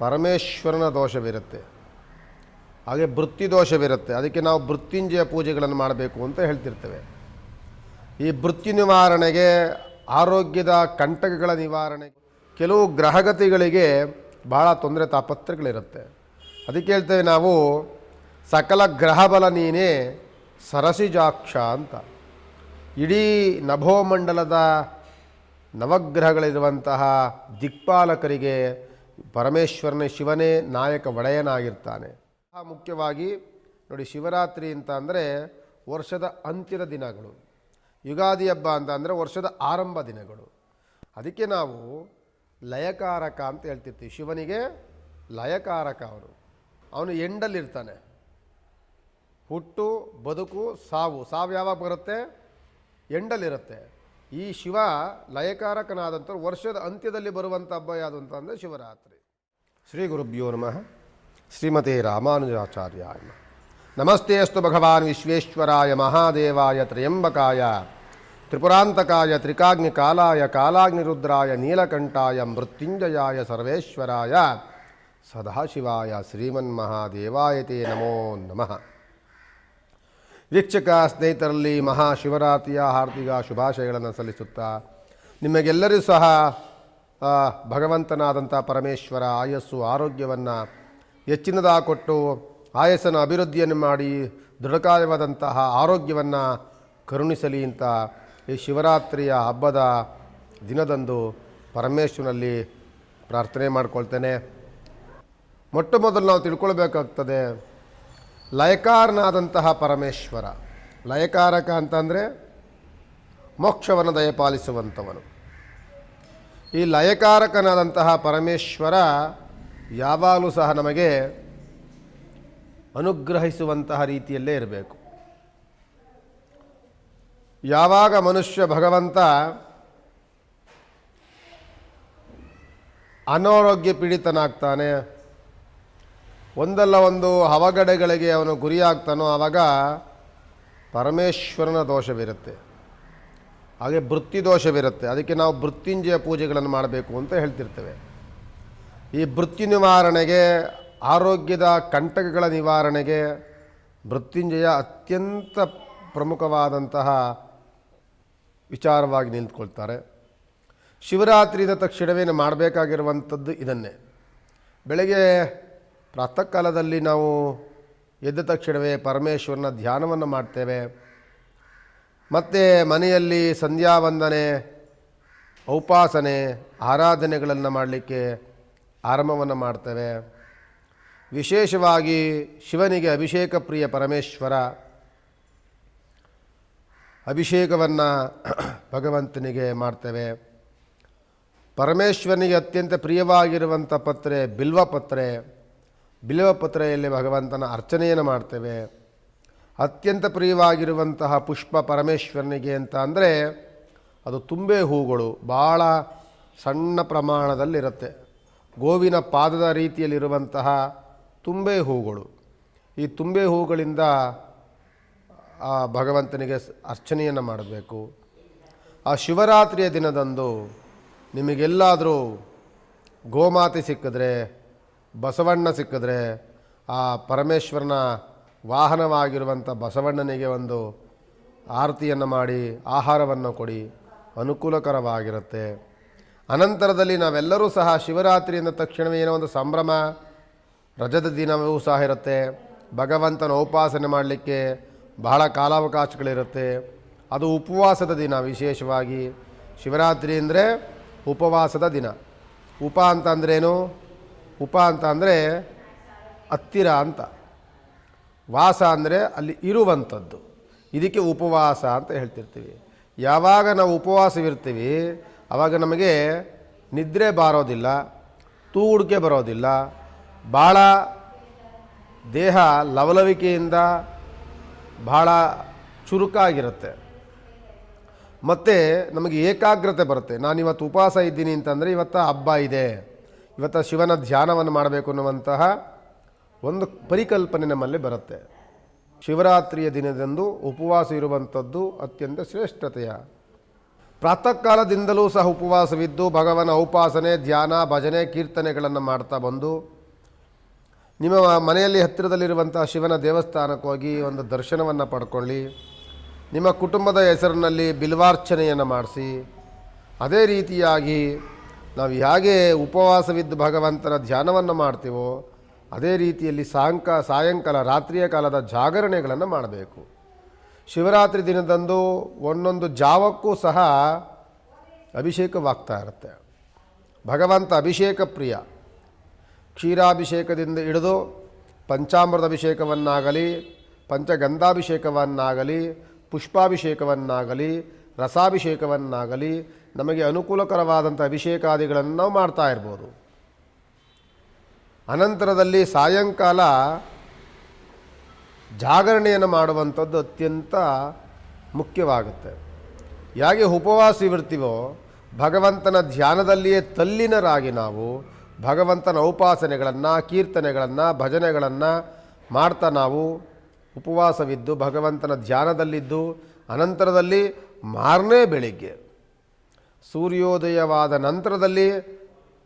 ಪರಮೇಶ್ವರನ ದೋಷವಿರುತ್ತೆ. ಹಾಗೆ ವೃತ್ತಿ ದೋಷವಿರುತ್ತೆ. ಅದಕ್ಕೆ ನಾವು ವೃತ್ತಿಂಜಯ ಪೂಜೆಗಳನ್ನು ಮಾಡಬೇಕು ಅಂತ ಹೇಳ್ತಿರ್ತೇವೆ. ಈ ವೃತ್ತಿ ನಿವಾರಣೆಗೆ, ಆರೋಗ್ಯದ ಕಂಟಕಗಳ ನಿವಾರಣೆ, ಕೆಲವು ಗ್ರಹಗತಿಗಳಿಗೆ ಬಹಳ ತೊಂದರೆ ತಾಪತ್ರಗಳಿರುತ್ತೆ ಅದಕ್ಕೆ ಹೇಳ್ತೇವೆ ನಾವು, ಸಕಲ ಗ್ರಹಬಲ ನೀನೇ ಸರಸಿಜಾಕ್ಷ ಅಂತ. ಇಡೀ ನಭೋಮಂಡಲದ ನವಗ್ರಹಗಳಿರುವಂತಹ ದಿಕ್ಪಾಲಕರಿಗೆ ಪರಮೇಶ್ವರನೇ ಶಿವನೇ ನಾಯಕ ಒಡೆಯನಾಗಿರ್ತಾನೆ. ಮುಖ್ಯವಾಗಿ ನೋಡಿ ಶಿವರಾತ್ರಿ ಅಂತ ಅಂದರೆ ವರ್ಷದ ಅಂತ್ಯದ ದಿನಗಳು. ಯುಗಾದಿ ಹಬ್ಬ ಅಂತ ಅಂದರೆ ವರ್ಷದ ಆರಂಭ ದಿನಗಳು. ಅದಕ್ಕೆ ನಾವು ಲಯಕಾರಕ ಅಂತ ಹೇಳ್ತಿರ್ತೀವಿ. ಶಿವನಿಗೆ ಲಯಕಾರಕ ಅವನು. ಅವನು ಎಂಡಲ್ಲಿರ್ತಾನೆ. ಹುಟ್ಟು, ಬದುಕು, ಸಾವು. ಸಾವು ಯಾವಾಗ ಬರುತ್ತೆ? ಎಂಡಲ್ಲಿರುತ್ತೆ. ಈ ಶಿವ ಲಯಕಾರಕನಾದಂಥ ವರ್ಷದ ಅಂತ್ಯದಲ್ಲಿ ಬರುವಂಥ ಹಬ್ಬ ಯಾವುದು ಅಂತ ಅಂದರೆ ಶಿವರಾತ್ರಿ. ಶ್ರೀ ಗುರುಭ್ಯೋ ನಮಃ. ಶ್ರೀಮತಿ ರಾಮಾನುಜಾಚಾರ್ಯ ನಮಸ್ತೆ ಅಸ್ತು ಭಗವಾನ್ ವಿಶ್ವೇಶ್ವರಾಯ ಮಹಾದೇವಾಯ ತ್ರಯಂಬಕಾಯ, ತ್ರಿಪುರಾಂತಕಾಯ ತ್ರಿಕಾಗ್ನಿಕಾಲಾಯ ಕಾಲಾಗ್ನಿರುದ್ರಾಯ ನೀಲಕಂಠಾಯ ಮೃತ್ಯುಂಜಯಾಯ ಸರ್ವೇಶ್ವರಾಯ, ಸದಾಶಿವಾಯ ಶ್ರೀಮನ್ಮಹಾದೇವಾಯತೆ ನಮೋ ನಮಃ. ವೀಕ್ಷಕ ಸ್ನೇಹಿತರಲ್ಲಿ ಮಹಾಶಿವರಾತ್ರಿಯ ಹಾರ್ದಿಕ ಶುಭಾಶಯಗಳನ್ನು ಸಲ್ಲಿಸುತ್ತಾ ನಿಮಗೆಲ್ಲರೂ ಸಹ ಭಗವಂತನಾದಂಥ ಪರಮೇಶ್ವರ ಆಯಸ್ಸು ಆರೋಗ್ಯವನ್ನು ಹೆಚ್ಚಿನದಾ ಕೊಟ್ಟು ಆಯಸ್ಸನ್ನು ಅಭಿವೃದ್ಧಿಯನ್ನು ಮಾಡಿ ದೃಢಕಾಯವಾದಂತಹ ಆರೋಗ್ಯವನ್ನು ಕರುಣಿಸಲಿ ಅಂತ ಈ ಶಿವರಾತ್ರಿಯ ಹಬ್ಬದ ದಿನದಂದು ಪರಮೇಶ್ವರನಲ್ಲಿ ಪ್ರಾರ್ಥನೆ ಮಾಡ್ಕೊಳ್ತೇನೆ. ಮೊಟ್ಟ ಮೊದಲು ನಾವು ತಿಳ್ಕೊಳ್ಬೇಕಾಗ್ತದೆ ಲಯಕಾರನಾದಂತಹ ಪರಮೇಶ್ವರ. ಲಯಕಾರಕ ಅಂತಂದರೆ ಮೋಕ್ಷವನ್ನು ದಯಪಾಲಿಸುವಂಥವನು. ಈ ಲಯಕಾರಕನಾದಂತಹ ಪರಮೇಶ್ವರ ಯಾವಾಗಲೂ ಸಹ ನಮಗೆ ಅನುಗ್ರಹಿಸುವಂತಹ ರೀತಿಯಲ್ಲೇ ಇರಬೇಕು. ಯಾವಾಗ ಮನುಷ್ಯ ಭಗವಂತ ಅನಾರೋಗ್ಯ ಪೀಡಿತನಾಗ್ತಾನೆ ಒಂದಲ್ಲ ಒಂದು ಅವಘಡಗಳಿಗೆ ಅವನು ಗುರಿಯಾಗ್ತಾನೋ ಆವಾಗ ಪರಮೇಶ್ವರನ ದೋಷವಿರುತ್ತೆ. ಹಾಗೆ ವೃತ್ತಿ ದೋಷವಿರುತ್ತೆ. ಅದಕ್ಕೆ ನಾವು ವೃತ್ತಿಂಜಯ ಪೂಜೆಗಳನ್ನು ಮಾಡಬೇಕು ಅಂತ ಹೇಳ್ತಿರ್ತೇವೆ. ಈ ವೃತ್ತಿ ನಿವಾರಣೆಗೆ, ಆರೋಗ್ಯದ ಕಂಟಕಗಳ ನಿವಾರಣೆಗೆ ಮೃತ್ಯುಂಜಯ ಅತ್ಯಂತ ಪ್ರಮುಖವಾದಂತಹ ವಿಚಾರವಾಗಿ ನಿಂತ್ಕೊಳ್ತಾರೆ. ಶಿವರಾತ್ರಿದ ತಕ್ಷಣವೇ ನಾವು ಮಾಡಬೇಕಾಗಿರುವಂಥದ್ದು ಇದನ್ನೇ. ಬೆಳಗ್ಗೆ ಪ್ರಾತಃ ಕಾಲದಲ್ಲಿ ನಾವು ಎದ್ದ ತಕ್ಷಣವೇ ಪರಮೇಶ್ವರನ ಧ್ಯಾನವನ್ನು ಮಾಡ್ತೇವೆ. ಮತ್ತು ಮನೆಯಲ್ಲಿ ಸಂಧ್ಯಾ ವಂದನೆ ಔಪಾಸನೆ, ಆರಾಧನೆಗಳನ್ನು ಮಾಡಲಿಕ್ಕೆ ಆರಂಭವನ್ನು ಮಾಡ್ತೇವೆ. ವಿಶೇಷವಾಗಿ ಶಿವನಿಗೆ ಅಭಿಷೇಕ ಪ್ರಿಯ ಪರಮೇಶ್ವರ, ಅಭಿಷೇಕವನ್ನು ಭಗವಂತನಿಗೆ ಮಾಡ್ತೇವೆ. ಪರಮೇಶ್ವರನಿಗೆ ಅತ್ಯಂತ ಪ್ರಿಯವಾಗಿರುವಂಥ ಪತ್ರೆ ಬಿಲ್ವ ಪತ್ರೆ ಬಿಲ್ವಪತ್ರೆ ಬಿಲ್ವಪತ್ರೆಯಲ್ಲಿ ಭಗವಂತನ ಅರ್ಚನೆಯನ್ನು ಮಾಡ್ತೇವೆ. ಅತ್ಯಂತ ಪ್ರಿಯವಾಗಿರುವಂತಹ ಪುಷ್ಪ ಪರಮೇಶ್ವರನಿಗೆ ಅಂತ ಅಂದರೆ ಅದು ತುಂಬೆ ಹೂಗಳು ಭಾಳ ಸಣ್ಣ ಪ್ರಮಾಣದಲ್ಲಿರುತ್ತೆ. ಗೋವಿನ ಪಾದದ ರೀತಿಯಲ್ಲಿರುವಂತಹ ತುಂಬೆ ಹೂಗಳು. ಈ ತುಂಬೆ ಹೂಗಳಿಂದ, ಆ, ಭಗವಂತನಿಗೆ ಅರ್ಚನೆಯನ್ನು ಮಾಡಬೇಕು. ಆ ಶಿವರಾತ್ರಿಯ ದಿನದಂದು ನಿಮಗೆಲ್ಲಾದರೂ ಗೋಮಾತೆ ಸಿಕ್ಕಿದ್ರೆ ಬಸವಣ್ಣ ಸಿಕ್ಕಿದ್ರೆ ಆ ಪರಮೇಶ್ವರನ ವಾಹನವಾಗಿರುವಂಥ ಬಸವಣ್ಣನಿಗೆ ಒಂದು ಆರತಿಯನ್ನು ಮಾಡಿ, ಆಹಾರವನ್ನು ಕೊಡಿ, ಅನುಕೂಲಕರವಾಗಿರುತ್ತೆ. ಅನಂತರದಲ್ಲಿ ನಾವೆಲ್ಲರೂ ಸಹ ಶಿವರಾತ್ರಿ ಎಂದ ತಕ್ಷಣವೇ ಏನೋ ಒಂದು ಸಂಭ್ರಮ, ರಜದ ದಿನವೂ ಸಹ ಇರುತ್ತೆ. ಭಗವಂತನ ಉಪಾಸನೆ ಮಾಡಲಿಕ್ಕೆ ಬಹಳ ಕಾಲಾವಕಾಶಗಳಿರುತ್ತೆ. ಅದು ಉಪವಾಸದ ದಿನ ವಿಶೇಷವಾಗಿ. ಶಿವರಾತ್ರಿ ಅಂದರೆ ಉಪವಾಸದ ದಿನ. ಉಪ ಅಂತ ಅಂದ್ರೇನು? ಉಪ ಅಂತ ಅಂದರೆ ಹತ್ತಿರ ಅಂತ. ವಾಸ ಅಂದರೆ ಅಲ್ಲಿ ಇರುವಂಥದ್ದು. ಇದಕ್ಕೆ ಉಪವಾಸ ಅಂತ ಹೇಳ್ತಿರ್ತೀವಿ. ಯಾವಾಗ ನಾವು ಉಪವಾಸವಿರ್ತೀವಿ ಆವಾಗ ನಮಗೆ ನಿದ್ರೆ ಬಾರೋದಿಲ್ಲ, ತೂಗುಡಿಕೆ ಬರೋದಿಲ್ಲ. ಭಾಳ ದೇಹ ಲವಲವಿಕೆಯಿಂದ ಭಾಳ ಚುರುಕಾಗಿರುತ್ತೆ. ಮತ್ತು ನಮಗೆ ಏಕಾಗ್ರತೆ ಬರುತ್ತೆ. ನಾನು ಇವತ್ತು ಉಪವಾಸ ಇದ್ದೀನಿ ಅಂತಂದರೆ ಇವತ್ತು ಹಬ್ಬ ಇದೆ. ಇವತ್ತು ಶಿವನ ಧ್ಯಾನವನ್ನು ಮಾಡಬೇಕು ಅನ್ನುವಂತಹ ಒಂದು ಪರಿಕಲ್ಪನೆ ನಮ್ಮಲ್ಲಿ ಬರುತ್ತೆ. ಶಿವರಾತ್ರಿಯ ದಿನದಂದು ಉಪವಾಸ ಇರುವಂಥದ್ದು ಅತ್ಯಂತ ಶ್ರೇಷ್ಠತೆಯ. ಪ್ರಾತಃ ಕಾಲದಿಂದಲೂ ಸಹ ಉಪವಾಸವಿದ್ದು ಭಗವನ ಉಪಾಸನೆ, ಧ್ಯಾನ, ಭಜನೆ, ಕೀರ್ತನೆಗಳನ್ನು ಮಾಡ್ತಾ ಬಂದು, ನಿಮ್ಮ ಮನೆಯಲ್ಲಿ ಹತ್ತಿರದಲ್ಲಿರುವಂತಹ ಶಿವನ ದೇವಸ್ಥಾನಕ್ಕೆ ಹೋಗಿ ಒಂದು ದರ್ಶನವನ್ನು ಪಡ್ಕೊಳ್ಳಿ. ನಿಮ್ಮ ಕುಟುಂಬದ ಹೆಸರಿನಲ್ಲಿ ಬಿಲ್ವಾರ್ಚನೆಯನ್ನು ಮಾಡಿಸಿ, ಅದೇ ರೀತಿಯಾಗಿ ನಾವು ಹೇಗೆ ಉಪವಾಸವಿದ್ದು ಭಗವಂತನ ಧ್ಯಾನವನ್ನು ಮಾಡ್ತೀವೋ ಅದೇ ರೀತಿಯಲ್ಲಿ ಸಾಯಂಕ, ಸಾಯಂಕಾಲ, ರಾತ್ರಿಯ ಕಾಲದ ಜಾಗರಣೆಗಳನ್ನು ಮಾಡಬೇಕು. ಶಿವರಾತ್ರಿ ದಿನದಂದು ಒಂದೊಂದು ಜಾವಕ್ಕೂ ಸಹ ಅಭಿಷೇಕವಾಗ್ತಾ ಇರುತ್ತೆ. ಭಗವಂತ ಅಭಿಷೇಕ ಪ್ರಿಯ. ಕ್ಷೀರಾಭಿಷೇಕದಿಂದ ಹಿಡಿದು ಪಂಚಾಮೃತ ಅಭಿಷೇಕವನ್ನಾಗಲಿ ಪಂಚಗಂಧಾಭಿಷೇಕವನ್ನಾಗಲಿ, ಪುಷ್ಪಾಭಿಷೇಕವನ್ನಾಗಲಿ, ರಸಾಭಿಷೇಕವನ್ನಾಗಲಿ ನಮಗೆ ಅನುಕೂಲಕರವಾದಂಥ ಅಭಿಷೇಕಾದಿಗಳನ್ನು ನಾವು ಮಾಡ್ತಾ ಇರ್ಬೋದು. ಅನಂತರದಲ್ಲಿ ಸಾಯಂಕಾಲ ಜಾಗರಣೆಯನ್ನು ಮಾಡುವಂಥದ್ದು ಅತ್ಯಂತ ಮುಖ್ಯವಾಗುತ್ತೆ. ಹೇಗೆ ಉಪವಾಸವಿರ್ತೀವೋ ಭಗವಂತನ ಧ್ಯಾನದಲ್ಲಿಯೇ ತಲ್ಲಿನರಾಗಿ ನಾವು ಭಗವಂತನ ಉಪಾಸನೆಗಳನ್ನು, ಕೀರ್ತನೆಗಳನ್ನು, ಭಜನೆಗಳನ್ನು ಮಾಡ್ತಾ ನಾವು ಉಪವಾಸವಿದ್ದು, ಭಗವಂತನ ಧ್ಯಾನದಲ್ಲಿದ್ದು, ಅನಂತರದಲ್ಲಿ ಮಾರನೇ ಬೆಳಿಗ್ಗೆ. ಸೂರ್ಯೋದಯವಾದ ನಂತರದಲ್ಲಿ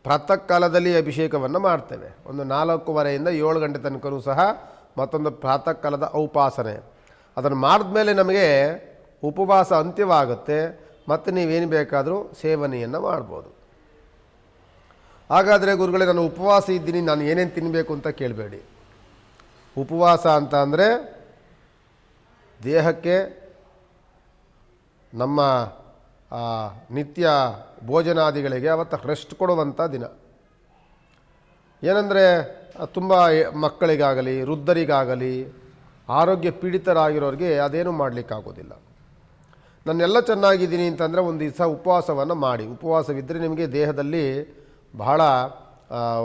ಪ್ರಾತಃ ಕಾಲದಲ್ಲಿ ಅಭಿಷೇಕವನ್ನು ಮಾಡ್ತೇವೆ. ಒಂದು ನಾಲ್ಕೂವರೆಯಿಂದ ಏಳು ಗಂಟೆ ತನಕನೂ ಸಹ ಮತ್ತೊಂದು ಪ್ರಾತಃ ಕಾಲದ ಔಪಾಸನೆ ಅದನ್ನು ಮಾಡಿದ್ಮೇಲೆ ನಮಗೆ ಉಪವಾಸ ಅಂತ್ಯವಾಗುತ್ತೆ. ಮತ್ತು ನೀವೇನು ಬೇಕಾದರೂ ಸೇವನೆಯನ್ನು ಮಾಡ್ಬೋದು. ಹಾಗಾದರೆ ಗುರುಗಳೇ, ನಾನು ಉಪವಾಸ ಇದ್ದೀನಿ, ನಾನು ಏನೇನು ತಿನ್ನಬೇಕು ಅಂತ ಕೇಳಬೇಡಿ. ಉಪವಾಸ ಅಂತ ಅಂದರೆ ದೇಹಕ್ಕೆ ನಮ್ಮ ನಿತ್ಯ ಭೋಜನಾದಿಗಳಿಗೆ ಅವತ್ತು ರೆಸ್ಟ್ ಕೊಡುವಂಥ ದಿನ. ಏನಂದರೆ, ತುಂಬ ಮಕ್ಕಳಿಗಾಗಲಿ, ವೃದ್ಧರಿಗಾಗಲಿ, ಆರೋಗ್ಯ ಪೀಡಿತರಾಗಿರೋರಿಗೆ ಅದೇನು ಮಾಡಲಿಕ್ಕಾಗೋದಿಲ್ಲ. ನಾನೆಲ್ಲ ಚೆನ್ನಾಗಿದ್ದೀನಿ ಅಂತಂದರೆ ಒಂದು ದಿವಸ ಉಪವಾಸವನ್ನು ಮಾಡಿ. ಉಪವಾಸವಿದ್ದರೆ ನಿಮಗೆ ದೇಹದಲ್ಲಿ ಬಹಳ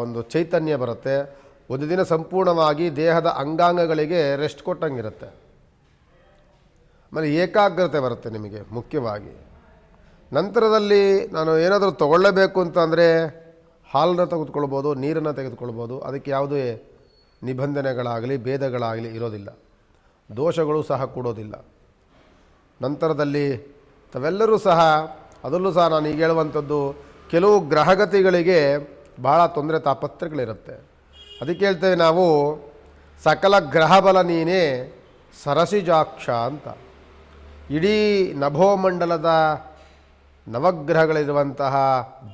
ಒಂದು ಚೈತನ್ಯ ಬರುತ್ತೆ. ಒಂದು ದಿನ ಸಂಪೂರ್ಣವಾಗಿ ದೇಹದ ಅಂಗಾಂಗಗಳಿಗೆ ರೆಸ್ಟ್ ಕೊಟ್ಟಂಗಿರುತ್ತೆ. ಆಮೇಲೆ ಏಕಾಗ್ರತೆ ಬರುತ್ತೆ ನಿಮಗೆ, ಮುಖ್ಯವಾಗಿ. ನಂತರದಲ್ಲಿ ನಾನು ಏನಾದರೂ ತಗೊಳ್ಳೇಬೇಕು ಅಂತಂದರೆ ಹಾಲನ್ನು ತೆಗೆದುಕೊಳ್ಬೋದು, ನೀರನ್ನು ತೆಗೆದುಕೊಳ್ಬೋದು, ಅದಕ್ಕೆ ಯಾವುದೇ ನಿಬಂಧನೆಗಳಾಗಲಿ, ಭೇದಗಳಾಗಲಿ ಇರೋದಿಲ್ಲ. ದೋಷಗಳು ಸಹ ಕೂಡೋದಿಲ್ಲ. ನಂತರದಲ್ಲಿ ತಾವೆಲ್ಲರೂ ಸಹ, ಅದರಲ್ಲೂ ಸಹ ನಾನು ಈಗ ಹೇಳುವಂಥದ್ದು, ಕೆಲವು ಗ್ರಹಗತಿಗಳಿಗೆ ಬಹಳ ತೊಂದರೆ ತಾಪತ್ರಗಳಿರುತ್ತೆ ಅದಕ್ಕೆ ಹೇಳ್ತೇವೆ ನಾವು, ಸಕಲ ಗ್ರಹಬಲ ನೀನೇ ಸರಸಿಜಾಕ್ಷ ಅಂತ. ಇಡೀ ನಭೋಮಂಡಲದ ನವಗ್ರಹಗಳಿರುವಂತಹ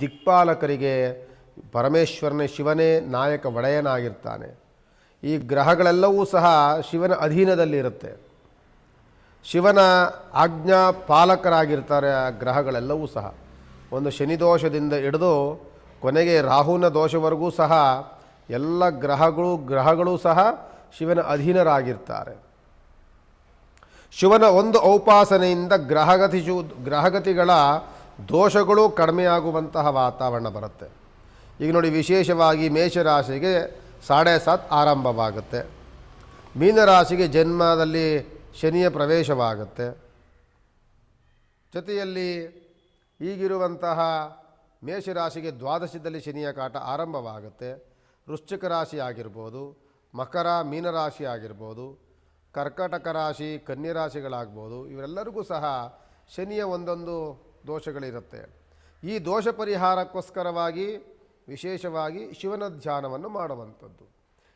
ದಿಕ್ಪಾಲಕರಿಗೆ ಪರಮೇಶ್ವರನ ಶಿವನೇ ನಾಯಕ ಒಡೆಯನಾಗಿರ್ತಾನೆ. ಈ ಗ್ರಹಗಳೆಲ್ಲವೂ ಸಹ ಶಿವನ ಅಧೀನದಲ್ಲಿರುತ್ತೆ ಶಿವನ ಆಜ್ಞಾ ಪಾಲಕರಾಗಿರ್ತಾರೆ ಆ ಗ್ರಹಗಳೆಲ್ಲವೂ ಸಹ. ಒಂದು ಶನಿದೋಷದಿಂದ ಹಿಡಿದು ಕೊನೆಗೆ ರಾಹುನ ದೋಷವರೆಗೂ ಸಹ ಎಲ್ಲ ಗ್ರಹಗಳು ಗ್ರಹಗಳು ಸಹ ಶಿವನ ಅಧೀನರಾಗಿರ್ತಾರೆ. ಶಿವನ ಒಂದು ಔಪಾಸನೆಯಿಂದ ಗ್ರಹಗತಿ ಗ್ರಹಗತಿಗಳ ದೋಷಗಳು ಕಡಿಮೆಯಾಗುವಂತಹ ವಾತಾವರಣ ಬರುತ್ತೆ. ಈಗ ನೋಡಿ ವಿಶೇಷವಾಗಿ ಮೇಷರಾಶಿಗೆ ಸಾಡೆ ಸಾತ್ ಆರಂಭವಾಗುತ್ತೆ. ಮೀನರಾಶಿಗೆ ಜನ್ಮದಲ್ಲಿ ಶನಿಯ ಪ್ರವೇಶವಾಗುತ್ತೆ. ಜೊತೆಯಲ್ಲಿ ಈಗಿರುವಂತಹ ಮೇಷರಾಶಿಗೆ ದ್ವಾದಶದಲ್ಲಿ ಶನಿಯ ಕಾಟ ಆರಂಭವಾಗುತ್ತೆ. ವೃಶ್ಚಿಕ ರಾಶಿ ಆಗಿರ್ಬೋದು, ಮಕರ, ಮೀನರಾಶಿ ಆಗಿರ್ಬೋದು, ಕರ್ಕಟಕ ರಾಶಿ ಕನ್ಯರಾಶಿಗಳಾಗ್ಬೋದು ಇವರೆಲ್ಲರಿಗೂ ಸಹ ಶನಿಯ ಒಂದೊಂದು ದೋಷಗಳಿರುತ್ತೆ. ಈ ದೋಷ ಪರಿಹಾರಕ್ಕೋಸ್ಕರವಾಗಿ ವಿಶೇಷವಾಗಿ ಶಿವನ ಧ್ಯಾನವನ್ನು ಮಾಡುವಂಥದ್ದು.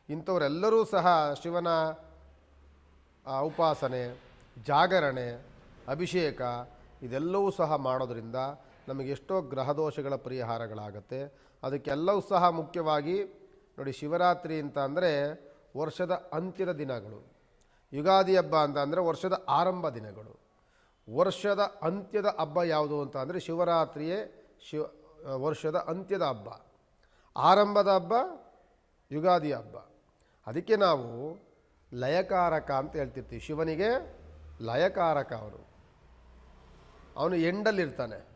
ಇಂಥವರೆಲ್ಲರೂ ಸಹ ಶಿವನ ಉಪಾಸನೆ, ಜಾಗರಣೆ, ಅಭಿಷೇಕ ಇದೆಲ್ಲವೂ ಸಹ ಮಾಡೋದರಿಂದ ನಮಗೆ ಎಷ್ಟೋ ಗ್ರಹದೋಷಗಳ ಪರಿಹಾರಗಳಾಗತ್ತೆ. ಅದಕ್ಕೆಲ್ಲವೂ ಸಹ ಮುಖ್ಯವಾಗಿ ನೋಡಿ ಶಿವರಾತ್ರಿ ಅಂತ ಅಂದರೆ ವರ್ಷದ ಅಂತ್ಯದ ದಿನಗಳು. ಯುಗಾದಿ ಹಬ್ಬ ಅಂತ ಅಂದರೆ ವರ್ಷದ ಆರಂಭ ದಿನಗಳು. ವರ್ಷದ ಅಂತ್ಯದ ಹಬ್ಬ ಯಾವುದು ಅಂತ ಅಂದರೆ ಶಿವರಾತ್ರಿಯೇ ಶಿವ ವರ್ಷದ ಅಂತ್ಯದ ಹಬ್ಬ. ಆರಂಭದ ಹಬ್ಬ, ಯುಗಾದಿ ಹಬ್ಬ. ಅದಕ್ಕೆ ನಾವು ಲಯಕಾರಕ ಅಂತ ಹೇಳ್ತಿರ್ತೀವಿ. ಶಿವನಿಗೆ ಲಯಕಾರಕ ಅವನು. ಅವನು ಎಂಡಲ್ಲಿರ್ತಾನೆ.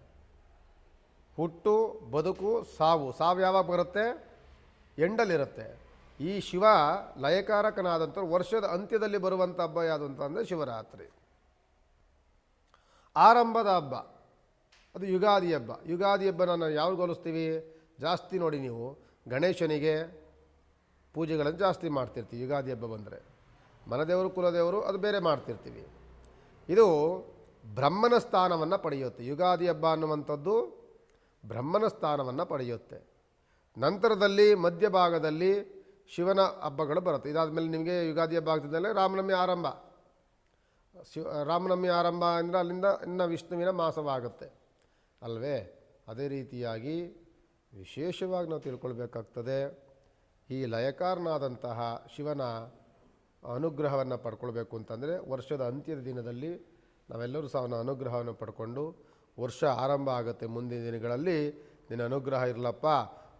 ಹುಟ್ಟು, ಬದುಕು, ಸಾವು. ಸಾವು ಯಾವಾಗ ಬರುತ್ತೆ? ಎಂಡಲ್ಲಿರುತ್ತೆ. ಈ ಶಿವ ಲಯಕಾರಕನಾದಂಥ ವರ್ಷದ ಅಂತ್ಯದಲ್ಲಿ ಬರುವಂಥ ಹಬ್ಬ ಯಾವುದು ಅಂತ ಅಂದರೆ ಶಿವರಾತ್ರಿ. ಆರಂಭದ ಹಬ್ಬ. ಅದು ಯುಗಾದಿ ಹಬ್ಬ. ಯುಗಾದಿ ಹಬ್ಬನ ನಾವು ಯಾವಾಗ ಹೋಲಿಸ್ತೀವಿ? ಜಾಸ್ತಿ ನೋಡಿ ನೀವು ಗಣೇಶನಿಗೆ ಪೂಜೆಗಳನ್ನು ಜಾಸ್ತಿ ಮಾಡ್ತಿರ್ತೀವಿ. ಯುಗಾದಿ ಹಬ್ಬ ಬಂದರೆ. ಮನದೇವರು ಕುಲದೇವರು ಅದು ಬೇರೆ ಮಾಡ್ತಿರ್ತೀವಿ. ಇದು ಬ್ರಹ್ಮನ ಸ್ಥಾನವನ್ನು ಪಡೆಯುತ್ತೆ. ಯುಗಾದಿ ಹಬ್ಬ ಅನ್ನುವಂಥದ್ದು ಬ್ರಹ್ಮನ ಸ್ಥಾನವನ್ನು ಪಡೆಯುತ್ತೆ. ನಂತರದಲ್ಲಿ ಮಧ್ಯಭಾಗದಲ್ಲಿ ಶಿವನ ಹಬ್ಬಗಳು ಬರುತ್ತೆ. ಇದಾದಮೇಲೆ ನಿಮಗೆ ಯುಗಾದಿ ಹಬ್ಬ ಆಗ್ತಿದ್ದಲ್ಲಿ ರಾಮನವಮಿ ಆರಂಭ. ಶಿವ, ರಾಮನವಮಿ ಆರಂಭ ಅಂದರೆ ಅಲ್ಲಿಂದ ಇನ್ನು ವಿಷ್ಣುವಿನ ಮಾಸವಾಗುತ್ತೆ. ಅಲ್ವೇ? ಅದೇ ರೀತಿಯಾಗಿ ವಿಶೇಷವಾಗಿ ನಾವು ತಿಳ್ಕೊಳ್ಬೇಕಾಗ್ತದೆ. ಈ ಲಯಕಾರನಾದಂತಹ ಶಿವನ ಅನುಗ್ರಹವನ್ನು ಪಡ್ಕೊಳ್ಬೇಕು ಅಂತಂದರೆ ವರ್ಷದ ಅಂತ್ಯದ ದಿನದಲ್ಲಿ ನಾವೆಲ್ಲರೂ ಸಹ ಅವನ ಅನುಗ್ರಹವನ್ನು ಪಡ್ಕೊಂಡು ವರ್ಷ ಆರಂಭ ಆಗುತ್ತೆ ಮುಂದಿನ ದಿನಗಳಲ್ಲಿ. ನಿನ್ನ ಅನುಗ್ರಹ ಇರಲಪ್ಪ.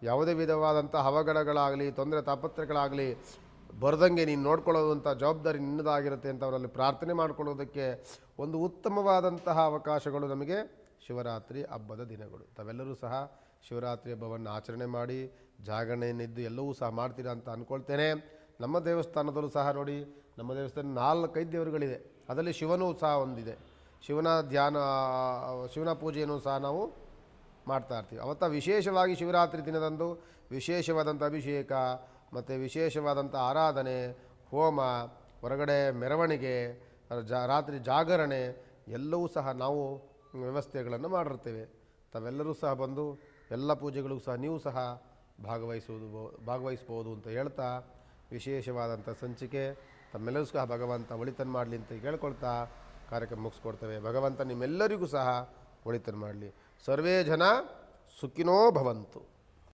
ಯಾವುದೇ ವಿಧವಾದಂಥ ಅವಘಡಗಳಾಗಲಿ, ತೊಂದರೆ ತಾಪತ್ರಗಳಾಗಲಿ ಬರ್ದಂಗೆ ನೀನು ನೋಡ್ಕೊಳ್ಳೋದಂಥ ಜವಾಬ್ದಾರಿ ನಿನ್ನದಾಗಿರುತ್ತೆ ಅಂತ ಅವರಲ್ಲಿ ಪ್ರಾರ್ಥನೆ ಮಾಡಿಕೊಳ್ಳೋದಕ್ಕೆ ಒಂದು ಉತ್ತಮವಾದಂತಹ ಅವಕಾಶಗಳು ನಮಗೆ ಶಿವರಾತ್ರಿ ಹಬ್ಬದ ದಿನಗಳು. ತಾವೆಲ್ಲರೂ ಸಹ ಶಿವರಾತ್ರಿ ಹಬ್ಬವನ್ನು ಆಚರಣೆ ಮಾಡಿ ಜಾಗರಣೆಯನ್ನಿದ್ದು ಎಲ್ಲವೂ ಸಹ ಮಾಡ್ತೀರಾ ಅಂತ ಅಂದ್ಕೊಳ್ತೇನೆ ನಮ್ಮ ದೇವಸ್ಥಾನದಲ್ಲೂ ಸಹ ನೋಡಿ, ನಮ್ಮ ದೇವಸ್ಥಾನ ನಾಲ್ಕೈದು ದೇವರುಗಳಿದೆ ಅದರಲ್ಲಿ ಶಿವನೂ ಸಹ ಒಂದಿದೆ. ಶಿವನ ಧ್ಯಾನ, ಶಿವನ ಪೂಜೆಯನ್ನು ಸಹ ನಾವು ಮಾಡ್ತಾ ಇರ್ತೀವಿ. ಅವತ್ತ ವಿಶೇಷವಾಗಿ ಶಿವರಾತ್ರಿ ದಿನದಂದು ವಿಶೇಷವಾದಂಥ ಅಭಿಷೇಕ ಮತ್ತು ವಿಶೇಷವಾದಂಥ ಆರಾಧನೆ, ಹೋಮ, ಹೊರಗಡೆ ಮೆರವಣಿಗೆ, ಜಾ, ರಾತ್ರಿ ಜಾಗರಣೆ, ಎಲ್ಲವೂ ಸಹ ನಾವು ವ್ಯವಸ್ಥೆಗಳನ್ನು ಮಾಡಿರ್ತೇವೆ ತಾವೆಲ್ಲರೂ ಸಹ ಬಂದು ಎಲ್ಲ ಪೂಜೆಗಳಿಗೂ ಸಹ ನೀವು ಸಹ ಭಾಗವಹಿಸುವುದು ಭಾಗವಹಿಸ್ಬೋದು ಅಂತ ಹೇಳ್ತಾ, ವಿಶೇಷವಾದಂಥ ಸಂಚಿಕೆ, ತಮ್ಮೆಲ್ಲರೂ ಸಹ ಭಗವಂತ ಒಳಿತನ್ ಮಾಡಲಿ ಅಂತ ಕೇಳ್ಕೊಳ್ತಾ ಕಾರ್ಯಕ್ರಮ ಮುಗಿಸ್ಕೊಡ್ತೇವೆ. ಭಗವಂತ ನಿಮ್ಮೆಲ್ಲರಿಗೂ ಸಹ ಒಳಿತನ ಮಾಡಲಿ. ಸರ್ವೇ ಜನ ಸುಖಿನೋ ಭವಂತು.